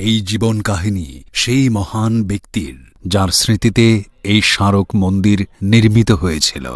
এই জীবন কাহিনী সেই মহান ব্যক্তির যার স্মৃতিতে এই স্মারক মন্দির নির্মিত হয়েছিল।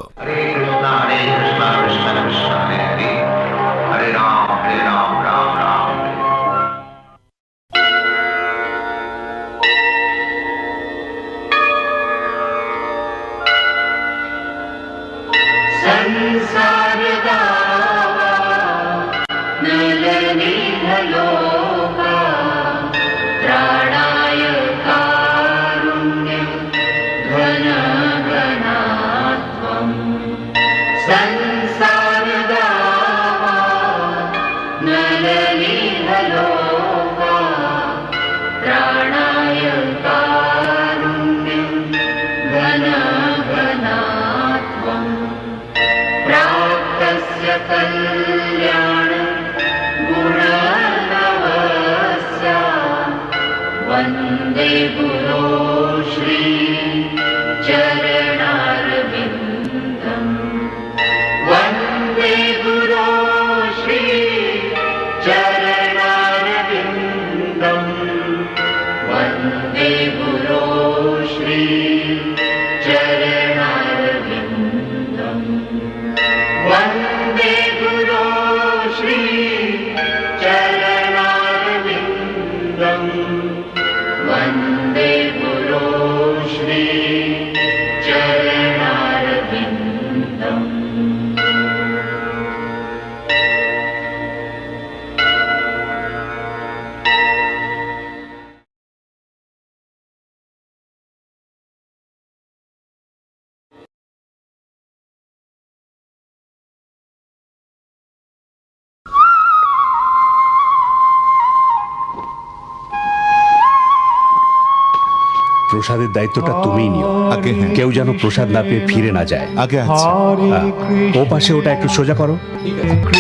कल्याण गुणनवस्या। वन्दे প্রসাদের দায়িত্বটা তুমিই নিও। আগে হ্যাঁ। কেউ যেন প্রসাদ না পেয়ে ফিরে না যায়। আগে আচ্ছা। হ্যাঁ, ও পাশে ওটা একটু সোজা করো।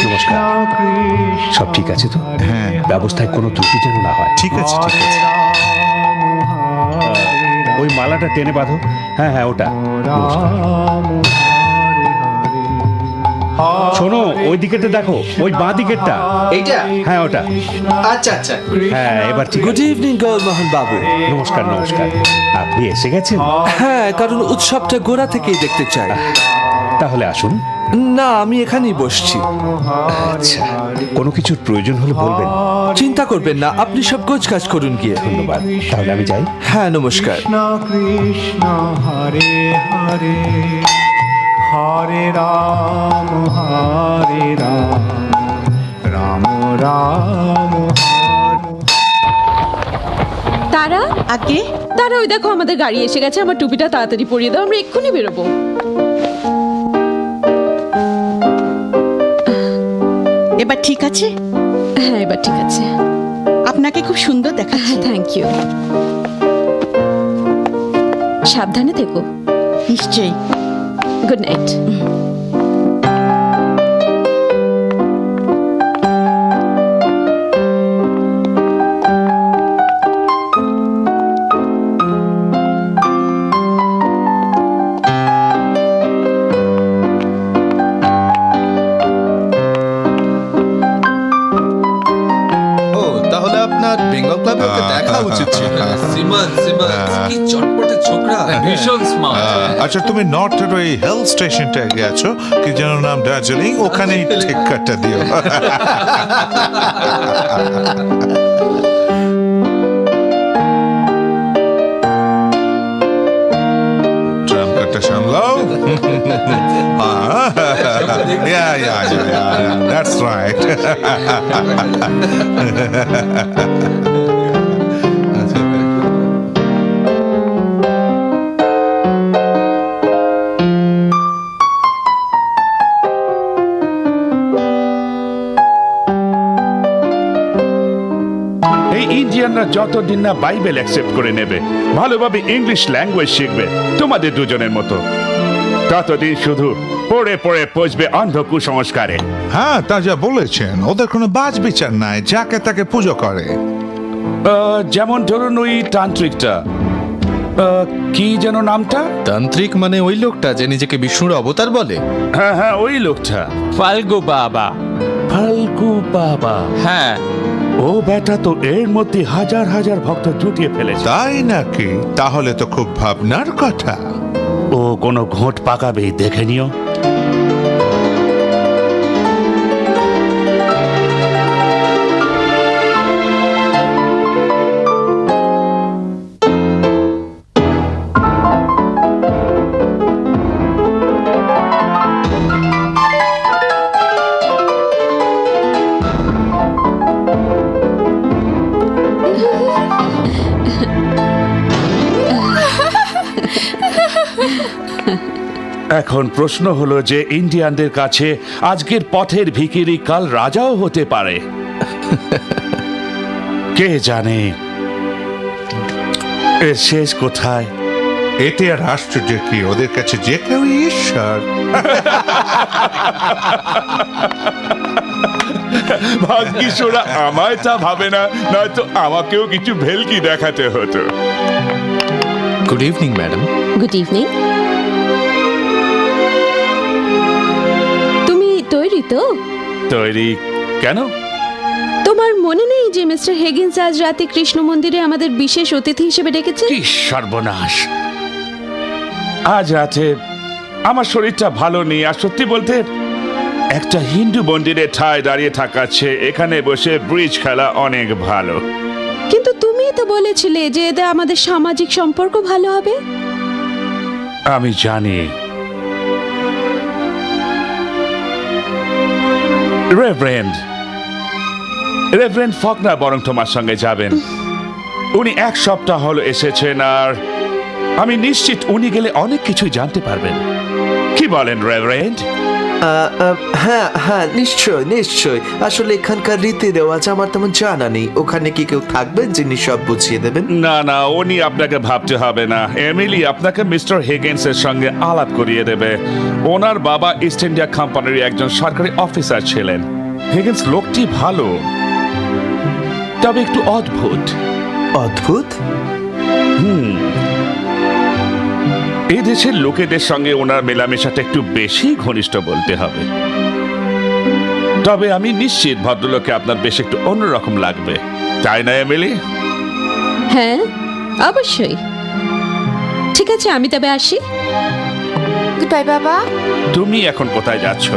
নমস্কার। সব ঠিক আছে তো? হ্যাঁ। ব্যবস্থায় কোনো ত্রুটি যেন না হয়। ঠিক আছে ঠিক আছে। ওই মালাটা টেনে বাঁধো। হ্যাঁ হ্যাঁ ওটা। নমস্কার। শোনো ওই দিকেরটা দেখো ওই বাঁ দিকেরটা। এইটা? হ্যাঁ ওটা। আচ্ছা আচ্ছা। হ্যাঁ এবার ঠিক গুড ইভিনিং মোহন বাবু নমস্কার নমস্কার। আপনি এসে গেছেন? হ্যাঁ কারণ উৎসবটা গোড়া থেকেই দেখতে চাই। তাহলে আসুন। না আমি এখানেই বসছি। আচ্ছা কোনো কিছুর প্রয়োজন হলে বলবেন। চিন্তা করবেন না আপনি সব গোছ কাজ করুন গিয়ে। ধন্যবাদ। তাহলে আমি যাই। হ্যাঁ নমস্কার। কৃষ্ণ কৃষ্ণ হরে হরে। হরে রাম হরে রাম। রাম রাম তারা? আগে তারা ওই দেখো আমাদের গাড়ি এসে গেছে আমার টুপিটা তাড়াতাড়ি পরিয়ে দাও আমরা এক্ষুনি বেরোবো। এবার ঠিক আছে? হ্যাঁ এবার ঠিক আছে। আপনাকে খুব সুন্দর দেখাচ্ছে। হ্যাঁ থ্যাংক ইউ সাবধানে থেকো। নিশ্চয়ই। গুড নাইট কি চটপটে ছোকরা ভীষণ স্মার্ট আচ্ছা তুমি নর্থের ওই হেল স্টেশনটা গেছো কি যেন নাম দার্জিলিং ওখানেই ঠিক কাটটা দিও। ট্রাম কাটটা সামলাও। Yeah, yeah, yeah, yeah, that's right. যতদিন না বাইবেল অ্যাকসেপ্ট করে নেবে ভালোভাবে ইংলিশ ল্যাঙ্গুয়েজ শিখবে তোমাদের দুজনের মতো। ততদিন শুধু পড়ে পড়ে পচবে অন্ধ কুসংস্কারে। হ্যাঁ তা যা বলেছেন ওদের কোনো বাজ বিচার নাই যাকে তাকে পুজো করে। আহ, যেমন ধরুন ওই তান্ত্রিকটা। আহ, কি যেন নামটা? তান্ত্রিক মানে ওই লোকটা যে নিজেকে বিষ্ণুর অবতার বলে? হ্যাঁ হ্যাঁ ওই লোকটা। ফাল্গু বাবা ফাল্গু বাবা হ্যাঁ ও বেটা তো এর মধ্যে হাজার হাজার ভক্ত জুটিয়ে ফেলে তাই নাকি? তাহলে তো খুব ভাবনার কথা। ও কোনো ঘোট পাকাবেই দেখে নিও। এখন প্রশ্ন হলো যে ইন্ডিয়ানদের কাছে আজকের পথের ভিকিরি কাল রাজাও হতে পারে। কে জানে? এর শেষ কোথায়? এতে আর আশ্চর্য কি? ওদের কাছে যে কেউ ঈশ্বর। ভাগ্যিস ওরা আমায় তা ভাবে না নয়তো আমাকেও কিছু ভেলকি দেখাতে হতো। Good evening madam good evening তো? তৈরি কেন? তোমার মনে নেই যে মিস্টার হেগিন্স আজ রাতে কৃষ্ণ মন্দিরে আমাদের বিশেষ অতিথি হিসেবে ডেকেছে? কি সর্বনাশ। আজ রাতে আমার শরীরটা ভালো নেই আর সত্যি বলতে একটা হিন্দু মন্দিরে ঠায় দাঁড়িয়ে থাকাচ্ছে এখানে বসে ব্রিজ খেলা অনেক ভালো। কিন্তু তুমি তো বলেছিলে যে এতে আমাদের সামাজিক সম্পর্ক ভালো হবে। আমি জানি রেভারেন্ড রেভারেন্ড ফকনার বরং তোমার সঙ্গে যাবেন। উনি এক সপ্তাহ হলো এসেছেন আর আমি নিশ্চিত উনি গেলে অনেক কিছুই জানতে পারবেন। কি বলেন রেভারেন্ড হ্যাঁ হ্যাঁ নিশ্চয় নিশ্চয়। আসলে এখানকার রীতি রেওয়াজ আমার তেমন জানা নেই। ওখানে কি কেউ থাকবেন যিনি সব বুঝিয়ে দেবেন? না না উনি আপনাকে ভাবতে হবে না। এমিলি আপনাকে মিস্টার হেগেন্সের সঙ্গে আলাপ করিয়ে দেবে। ওনার বাবা ইস্ট ইন্ডিয়া কোম্পানির একজন সরকারি অফিসার ছিলেন। হেগেন্স লোকটি ভালো। তবে একটু অদ্ভুত। অদ্ভুত? এই দেশের লোকেদের সঙ্গে ওনার মেলামেশাটা একটু বেশি ঘনিষ্ঠ বলতে হবে। তবে আমি নিশ্চিত ভদ্রলোকে আপনার বেশ একটু অন্যরকম লাগবে। তাই না এমিলি? হ্যাঁ অবশ্যই। ঠিক আছে আমি তবে আসি। গুড বাই বাবা। তুমি এখন কোথায় যাচ্ছ?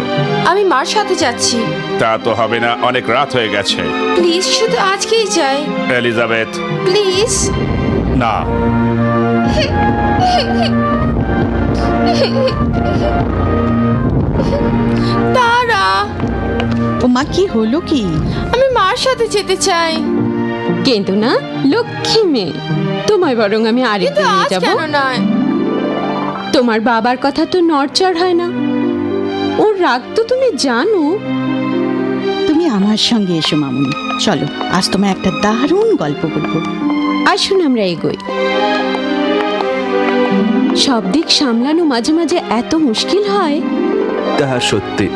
আমি মার সাথে যাচ্ছি। তা তো হবে না অনেক রাত হয়ে গেছে। প্লিজ শুধু আজকেই যাই। এলিজাবেথ। প্লিজ না। তারা। ও মা কি হলো কি? আমি মার সাথে যেতে চাই। কিন্তু না লক্ষ্মী মেয়ে তোমায় বরং আমি আরেকদিন নিয়ে আজ যাব। নয়? তোমার বাবার কথা তো নড়চড় হয় না। ওর রাগ তো তুমি জানো। তুমি আমার সঙ্গে এসো মামুনি। চলো আজ তোমায় একটা দারুণ গল্প বলব। আসুন আমরা এগোই। সব দিক সামলানো মাঝে মাঝে এত মুশকিল হয়? তাহা সত্যি।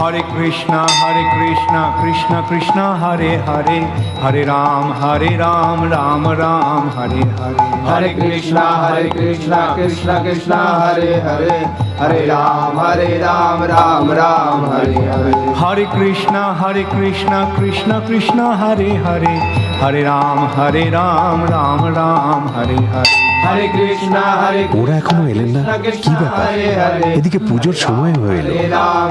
হরে কৃষ্ণ হরে কৃষ্ণ কৃষ্ণ কৃষ্ণ হরে হরে হরে রাম হরে রাম রাম রাম হরে হরে। হরে কৃষ্ণ হরে কৃষ্ণ কৃষ্ণ কৃষ্ণ হরে হরে হরে রাম হরে রাম রাম রাম হরে হরে। হরে কৃষ্ণ হরে কৃষ্ণ কৃষ্ণ কৃষ্ণ হরে হরে। হরে রাম হরে রাম রাম রাম হরে হরে। হরে কৃষ্ণ হরে ওরা এখনও এলেন না? কি ব্যাপার? এদিকে পুজোর সময় হয়ে এলো।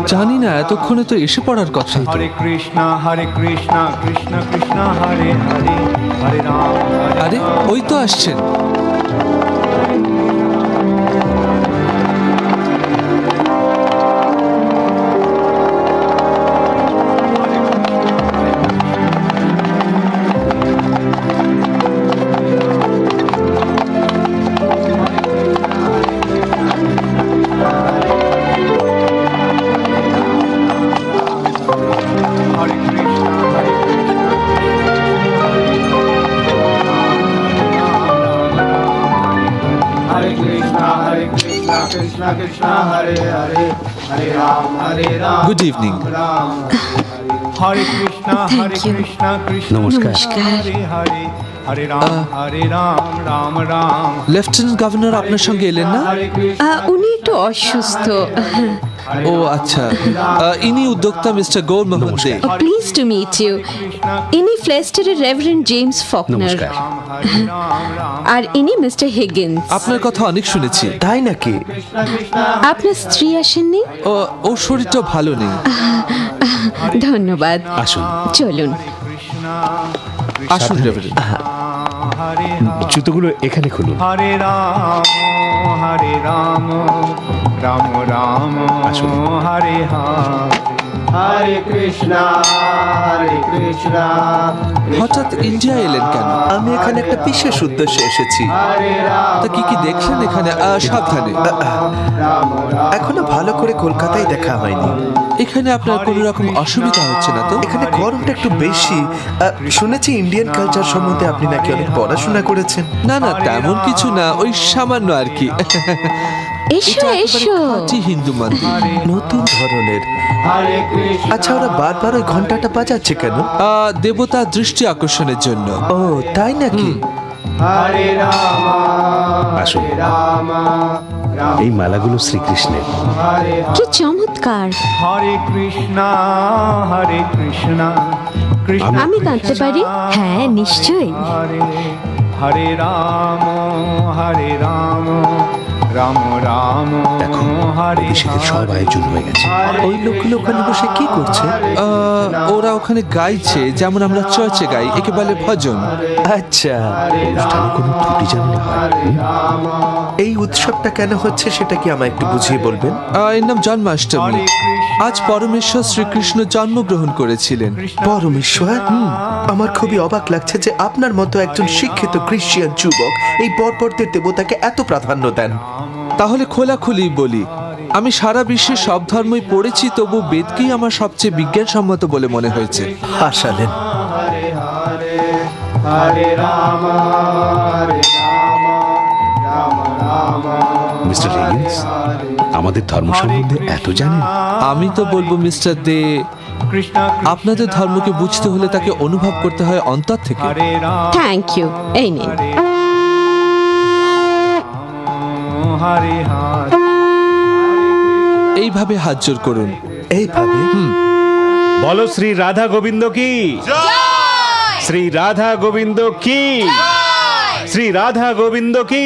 জানি না এতক্ষণে তো এসে পড়ার কথা হরে কৃষ্ণ হরে কৃষ্ণ কৃষ্ণ কৃষ্ণ হরে হরে। হরে রাম আরে। ওই তো আসছেন। গুড ইভিনিং রাম হরে কৃষ্ণ হরে কৃষ্ণ কৃষ্ণ নমস্কার। হরে হরে হরে রাম হরে রাম রাম রাম লেফটেন্যান্ট গভর্নর আপনার সঙ্গে এলেন না? আহ, উনি একটু অসুস্থ। ও আচ্ছা। ইনি উদ্যোক্তা mister Gour Mohan Dey. Please to meet you ইনি ফ্লেস্টারের রেভারেন্ড জেমস ফকনার আর ইনি মিস্টার হিগিন্স আপনার কথা অনেক শুনেছি। তাই নাকি? আপনার স্ত্রী আসেননি? ও ওর শরীরটা ভালো নেই। ধন্যবাদ। আসুন। চলুন। আসুন রেভারেন্ড জুতোগুলো এখানে খুলুন। হরে রাম হরে রাম। রাম রাম হরে হরে হরে কৃষ্ণ হরে কৃষ্ণ। হঠাৎ ইন্ডিয়া এলেন কেন? আমি এখানে একটা বিশেষ উদ্দেশ্যে এসেছি। তা কি কি দেখলেন এখানে? সাবধানে। এখনও ভালো করে কলকাতায় দেখা হয়নি। এখানে আপনার কোনো রকম অসুবিধা হচ্ছে না তো? এখানে গরমটা একটু বেশি। শুনেছি ইন্ডিয়ান কালচার সম্বন্ধে আপনি নাকি অনেক পড়াশোনা করেছেন। না না তেমন কিছু না। ওই সামান্য আর কি। এসো এটা এসো। খাঁটি হিন্দু মন্দির। নতুন ধরনের। আচ্ছা ওরা বারবার ওই ঘন্টাটা বাজাচ্ছে কেন? আহ, দেবতা দৃষ্টি আকর্ষণের জন্য। ও তাই নাকি? হরে রাম আসুন। রাম এই মালাগুলো শ্রীকৃষ্ণের। কি চমৎকার। হরে কৃষ্ণ হরে কৃষ্ণ কৃষ্ণ আমি গাইতে পারি? হ্যাঁ নিশ্চয়ই। হরে হরে রাম হরে রাম। রাম রাম হরে সব আয়োজন হয়ে গেছে। ওই লোকগুলো ওখানে বসে কি করছে? আহ, ওরা ওখানে গাইছে যেমন আমরা চার্চে গাই একে বলে ভজন। আচ্ছা। অনুষ্ঠানে কোনো ত্রুটি যেন না হয় এই উৎসবটা কেন হচ্ছে সেটা কি আমায় একটু বুঝিয়ে বলবেন? আহ, এর নাম জন্মাষ্টমী। আজ পরমেশ্বর শ্রীকৃষ্ণ জন্মগ্রহণ করেছিলেন। পরমেশ্বর? আমার খুবই অবাক লাগছে যে আপনার মতো একজন শিক্ষিত খ্রিস্টিয়ান যুবক এই পরপরদের দেবতাকে এত প্রাধান্য দেন। তাহলে খোলাখুলি বলি আমি সারা বিশ্বে সব ধর্মই পড়েছি তবু বেদকেই আমার সবচেয়ে বিজ্ঞানসম্মত বলে মনে হয়েছে। হাসালেন। হরে রাম হরে রাম রাম রাম। মিস্টার রেগিন্স আমাদের ধর্ম সম্বন্ধে এত জানেন? আমি তো বলব মিস্টার দে আপনাদের ধর্মকে বুঝতে হলে তাকে অনুভব করতে হয় অন্তর থেকে। থ্যাংক ইউ এই নিন। হরে হরে এইভাবে হাত জোর করুন। এইভাবে? বলো শ্রী রাধা গোবিন্দ কি? শ্রী রাধা গোবিন্দ কি? শ্রী রাধা গোবিন্দ কি?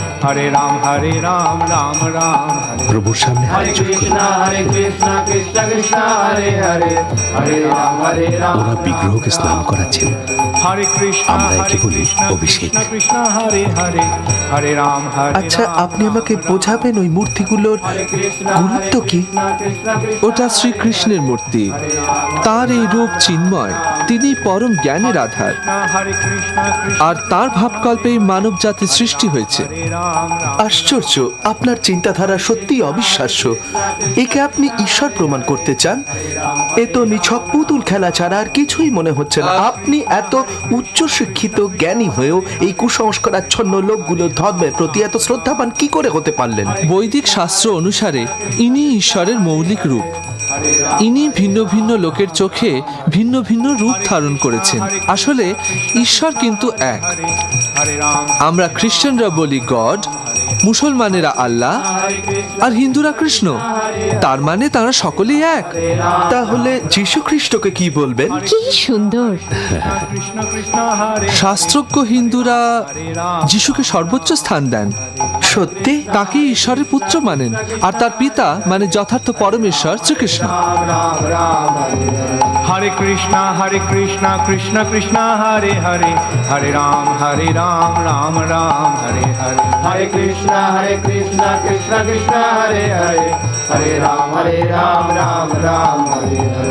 হরে রাম হরে রাম রাম রাম প্রভুর সামনে হরে। কৃষ্ণ হরে কৃষ্ণ কৃষ্ণ কৃষ্ণ হরে হরে হরে রাম হরে রাম ওরা বিগ্রহকে স্নান করাচ্ছেন আমরা একে হরে বলি কৃষ্ণ অভিষেক। কৃষ্ণ কৃষ্ণ হরে হরে হরে রাম হরে আচ্ছা আপনি আমাকে বোঝাবেন ওই মূর্তিগুলোর গুরুত্ব কি? ওটা শ্রীকৃষ্ণের মূর্তি। তার এই রূপ চিন্ময়। তিনি পরম জ্ঞানের আধার। আর তার ভাবকল্পেই মানব জাতির সৃষ্টি হয়েছে। আশ্চর্য আপনার চিন্তাধারা সত্যি অবিশ্বাস্য। একে আপনি ঈশ্বর প্রমাণ করতে চান? এ তো নিছক পুতুল খেলা ছাড়া আর কিছুই মনে হচ্ছে না। আপনি এত উচ্চ শিক্ষিত জ্ঞানী হয়েও এই কুসংস্কারাচ্ছন্ন লোকগুলোর ধর্মের প্রতি এত শ্রদ্ধাবান কি করে হতে পারলেন? বৈদিক শাস্ত্র অনুসারে ইনি ঈশ্বরের মৌলিক রূপ। ইনি ভিন্ন ভিন্ন লোকের চোখে ভিন্ন ভিন্ন রূপ ধারণ করেছেন। আসলে ঈশ্বর কিন্তু এক। আমরা খ্রিস্টানরা বলি গড মুসলমানেরা আল্লাহ আর হিন্দুরা কৃষ্ণ। তার মানে তারা সকলেই এক। তাহলে যীশু খ্রিস্টকে কি বলবেন? কি সুন্দর। শাস্ত্রজ্ঞ হিন্দুরা যিশুকে সর্বোচ্চ স্থান দেন। সত্যি? তাকে ঈশ্বরের পুত্র মানেন। আর তার পিতা মানে যথার্থ পরমেশ্বর শ্রীকৃষ্ণ। হরে কৃষ্ণ হরে কৃষ্ণ কৃষ্ণ কৃষ্ণ, হরে হরে। হরে রাম হরে রাম রাম রাম, হরে হরে। হরে কৃষ্ণ হরে কৃষ্ণ কৃষ্ণ কৃষ্ণ, হরে হরে। হরে রাম হরে রাম রাম রাম, হরে হরে।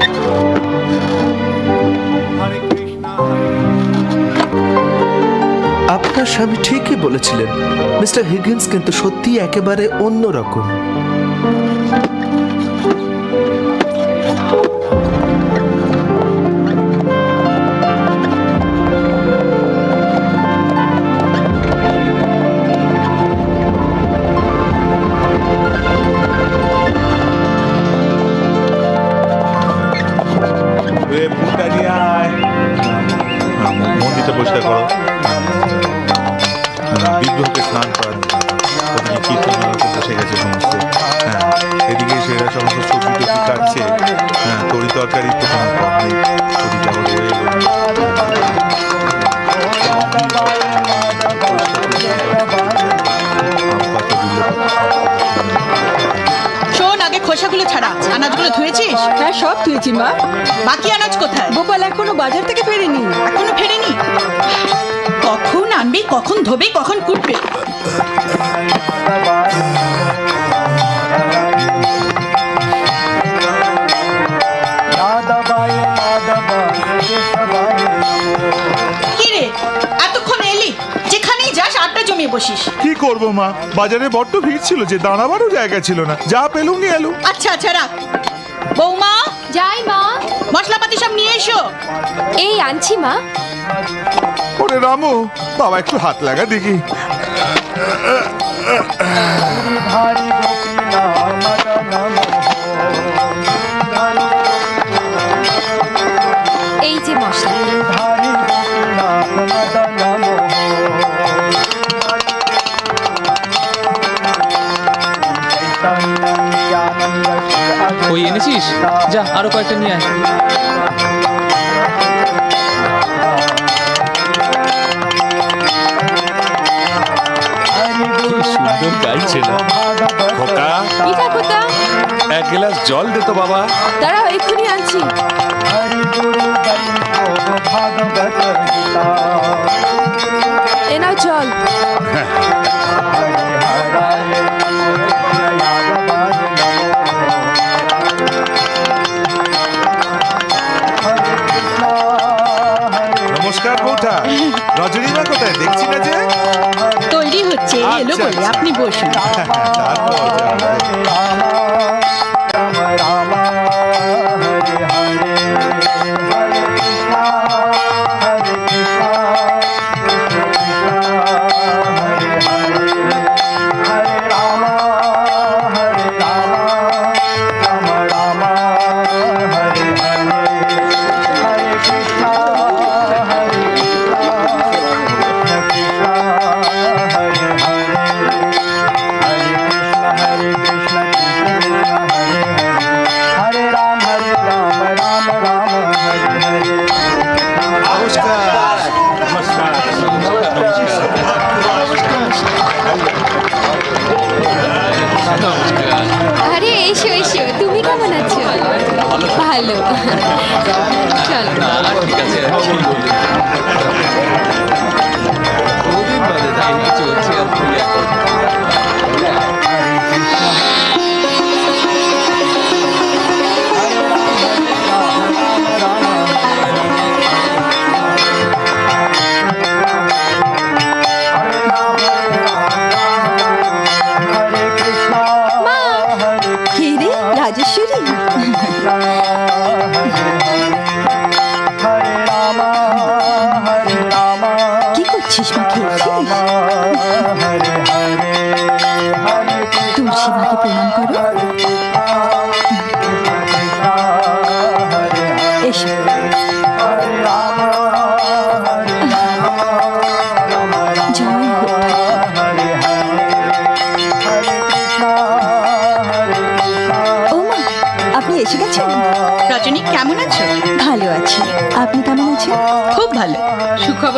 আপনার স্বামী ঠিকই বলেছিলেন। মিস্টার হিগিন্স কিন্তু সত্যি একেবারে অন্য কখন ধোবে কখন কুটবে? কি রে এতক্ষণ এলি যেখানেই যাস আড্ডা জমিয়ে বসিস। কি করব মা? বাজারে বড্ড ভিড় ছিল যে দাঁড়াবারও জায়গা ছিল না। যা পেলুম নিয়ে এলুম। আচ্ছা আচ্ছা রাখ। বৌমা যাই মা। মশলাপাতি সব নিয়ে এসো। এই আনছি মা। ওরে রামু বাবা একটু হাত লাগা দেখি। এই যে মশলা। ওই এনেছিস? যা আরও কয়েকটা নিয়ে আয়। না খোকা পিঠা কোথা এক গ্লাস জল দে তো বাবা। দাঁড়াও এক্ষুনি আনছি। এ নাও জল। নমস্কার বৌঠা রজনীমা কোথায়? দেখছি না যে? তৈরি হচ্ছে এলো আচ্ছা, বলে আচ্ছা। আপনি বসুন।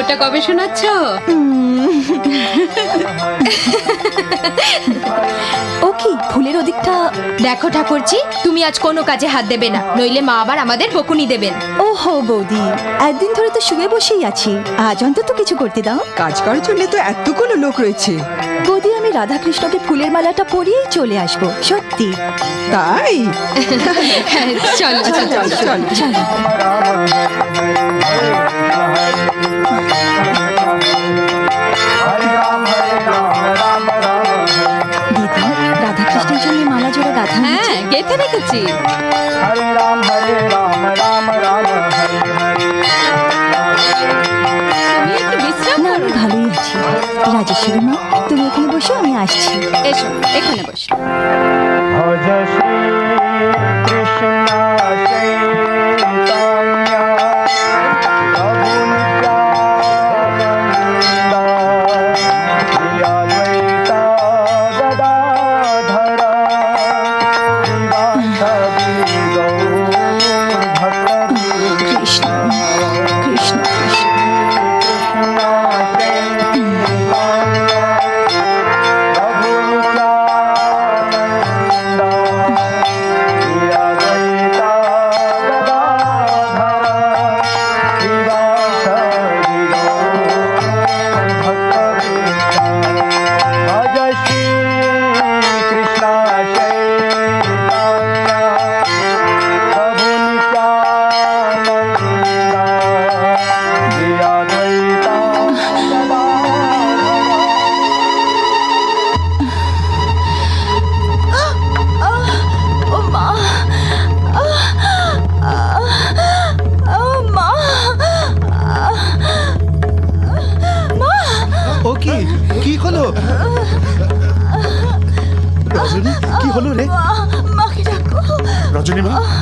সুখবরটা কবে শোনাচ্ছ? ও কি ফুলের ওদিকটা দেখো ঠাকুরজি তুমি আজ কোনো কাজে হাত দেবে না নইলে মা আবার আমাদের বকুনি দেবেন ও হো বৌদি একদিন ধরে তো শুয়ে বসেই আছি আজ অন্তত কিছু করতে দাও কাজ করার জন্য তো এতগুলো লোক রয়েছে বৌদি আমি রাধাকৃষ্ণকে ফুলের মালাটা পরিয়েই চলে আসব সত্যি তাই চলো আচ্ছা, চলো চল চল চলো রাধা। হ্যাঁ গেঁথে রেখেছি। রাম রাম রাম রাম হরে আমি ভালোই আছি। রাজেশ্বরী মা তুমি এখানে বসে আমি আসছি। এসো এখানে বসো।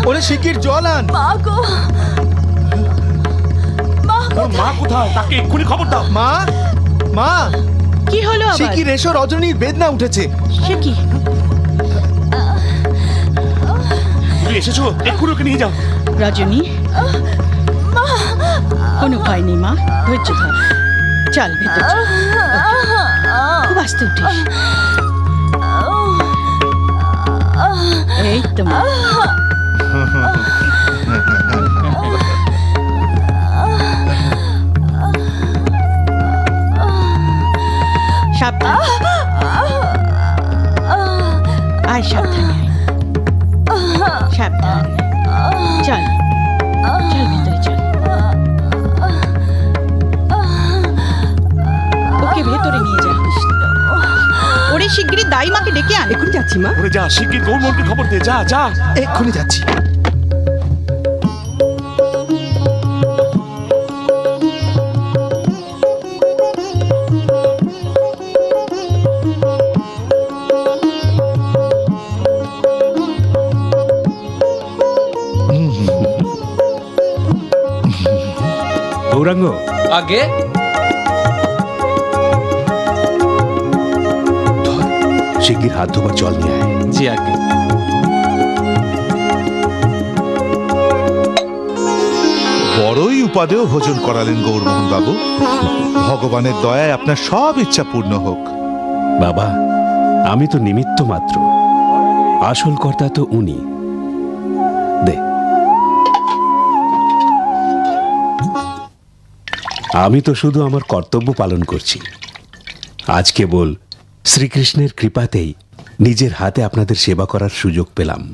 ওরে শিকির জল আন। মা গো। মা ওর মা কোথায়? তাকে এক্ষুনি খবর দাও। মা মা। কি হলো আবার? শিকির এসো রজনীর বেদনা উঠেছে। সে কি? তুমি এসেছ? এক্ষুনি ওকে নিয়ে যাও। রজনী কোনো ভয় নেই মা ধৈর্য ধর। চল ভেতর চল। খুব আস্তে উঠিস। এই তো মা। সাবধান আয়। সাবধানে সাবধান দাই মাকে ডেকে আন। এখন যাচ্ছি মা। ওরে যা শিগগির গৌরমোহনকে খবর দে যা যা। এক্ষুনি যাচ্ছি। গৌরাঙ্গ আগে? হাত ধোবার জল নিয়ে আয়। জি আগে। বড়ই উপাদেয় ভোজন করালেন গৌরমোহন বাবু ভগবানের দয়ায় আপনার সব ইচ্ছা পূর্ণ হোক। বাবা আমি তো নিমিত্ত মাত্র। আসল কর্তা তো উনি। দে। আমি তো শুধু আমার কর্তব্য পালন করছি। আজ কেবল শ্রীকৃষ্ণের কৃপাতেই নিজের হাতে আপনাদের সেবা করার সুযোগ পেলাম।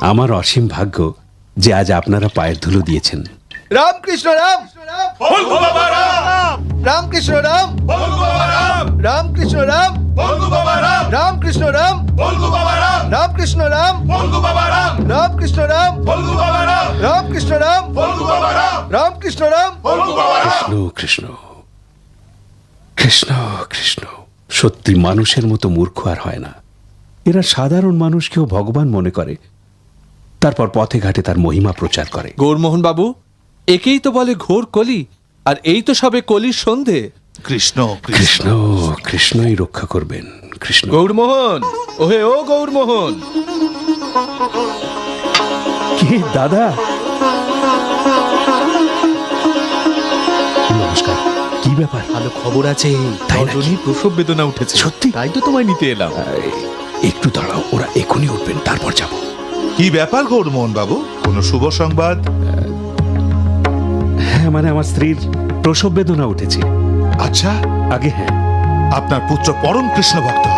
আমার অসীম ভাগ্য যে আজ আপনারা পায়ের ধুলো দিয়েছেন। রামকৃষ্ণ রাম! রামকৃষ্ণ রাম! রামকৃষ্ণ রাম! রামকৃষ্ণ রাম! রামকৃষ্ণ রাম! রামকৃষ্ণ রাম! রামকৃষ্ণ রাম! রামকৃষ্ণ রাম! কৃষ্ণ কৃষ্ণ। কৃষ্ণ কৃষ্ণ। সত্যি মানুষের মতো মূর্খ আর হয় না। এরা সাধারণ মানুষকেও ভগবান মনে করে। তারপর পথে ঘাটে তার মহিমা প্রচার করে। গৌরমোহন বাবু একেই তো বলে ঘোর কলি আর এই তো সবে কলির সন্ধে। কৃষ্ণ কৃষ্ণ। কৃষ্ণই রক্ষা করবেন কৃষ্ণ। গৌরমোহন ওহে ও গৌরমোহন। কি দাদা? ব্যাপার? ভালো খবর আছে। রজনীর প্রসব বেদনা উঠেছে। সত্যি? তাই তো তোমায় নিতে এলাম। একটু দাঁড়াও ওরা এখনই উঠবেন তারপর যাব। কি ব্যাপার গৌরমোহন বাবু? কোনো শুভ সংবাদ? হ্যাঁ মানে আমার স্ত্রীর প্রসব বেদনা উঠেছে। আচ্ছা। আগে হ্যাঁ। আপনার পুত্র পরম কৃষ্ণ ভক্ত।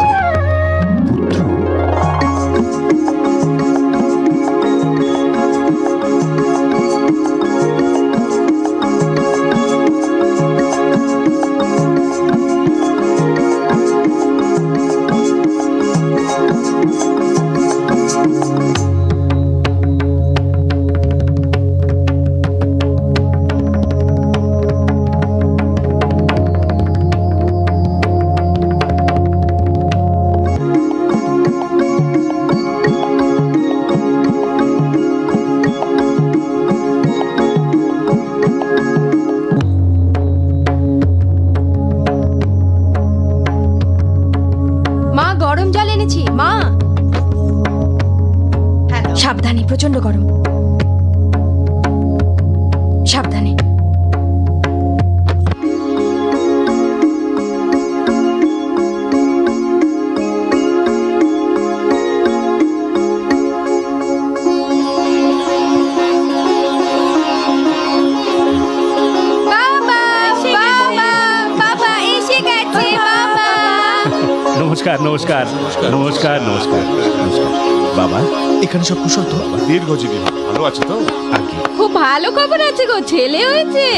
নমস্কার নমস্কার নমস্কার নমস্কার নমস্কার। বাবা? এখানে সব কুশল তো? বাবা দীর্ঘজীবী। ভালো আছে তো? আগে খুব ভালো খবর আছে গো ছেলে হয়েছে।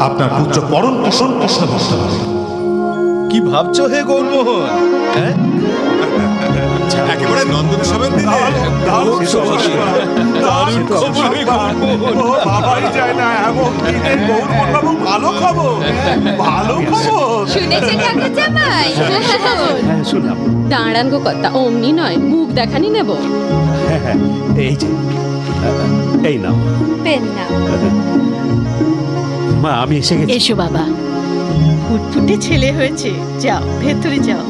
আপনার পুত্র পরম কুশল কৃষ্ণ ভক্ত হবে। কি ভাবছ হে গৌরমোহন? হ্যাঁ? একেবারে নন্দন সবেন দিলে বাবাই যায় না এমন দিনে গৌরমোহন বাবু ভালো খবর ভালো খবর। শুনেছেন ঠাকুর জামাই। হ্যাঁ শুনলাম দাঁড়ান গো কথা অমনি নয় মুখ দেখানি নেব। হ্যাঁ হ্যাঁ এই যে এই নাও। পেন না মা আমি এসে গেছি। এসো বাবা। ফুটফুটে ছেলে হয়েছে যাও ভেতরে যাও।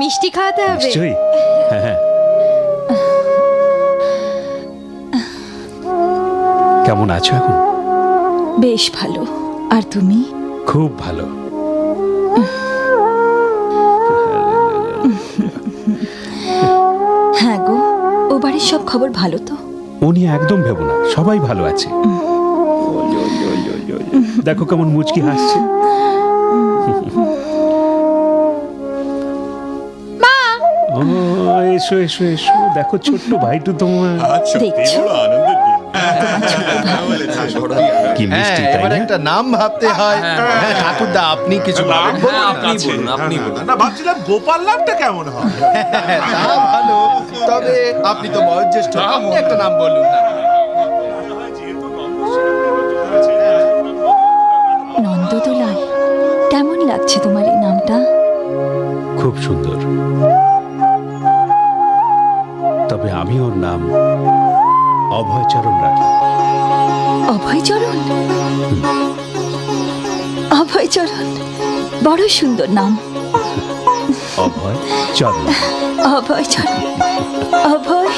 মিষ্টি খাওয়াতে হবে? নিশ্চয়ই। হ্যাঁ হ্যাঁ। কেমন আছো এখন? বেশ ভালো। আর তুমি? খুব ভালো। বাড়ির সব খবর ভালো তো? উনি একদম ভেবো না সবাই ভালো আছে। দেখো কেমন মুচকি হাসছে। ও এসো এসো এসো। দেখো ছোট্ট ভাইটু তোমার। দেখছ? কি মিষ্টি তাই এবার একটা নাম ভাবতে হয়। হ্যাঁ ঠাকুরদা আপনি কিছু বলুন। আপনি বলুন আপনি বলুন। না ভাবছিলাম গোপাল নামটা কেমন হয়? হ্যাঁ, তা ভালো। তবে আপনি তো বয়োজ্যেষ্ঠ আপনি একটা নাম বলুন। কেমন লাগছে তোমার এই নামটা? খুব সুন্দর। তবে আমি ওর নাম অভয়চরণ রাখি। অভয়চরণ? অভয়চরণ বড় সুন্দর নাম। অভয় চরণ অভয়চরণ অভয়।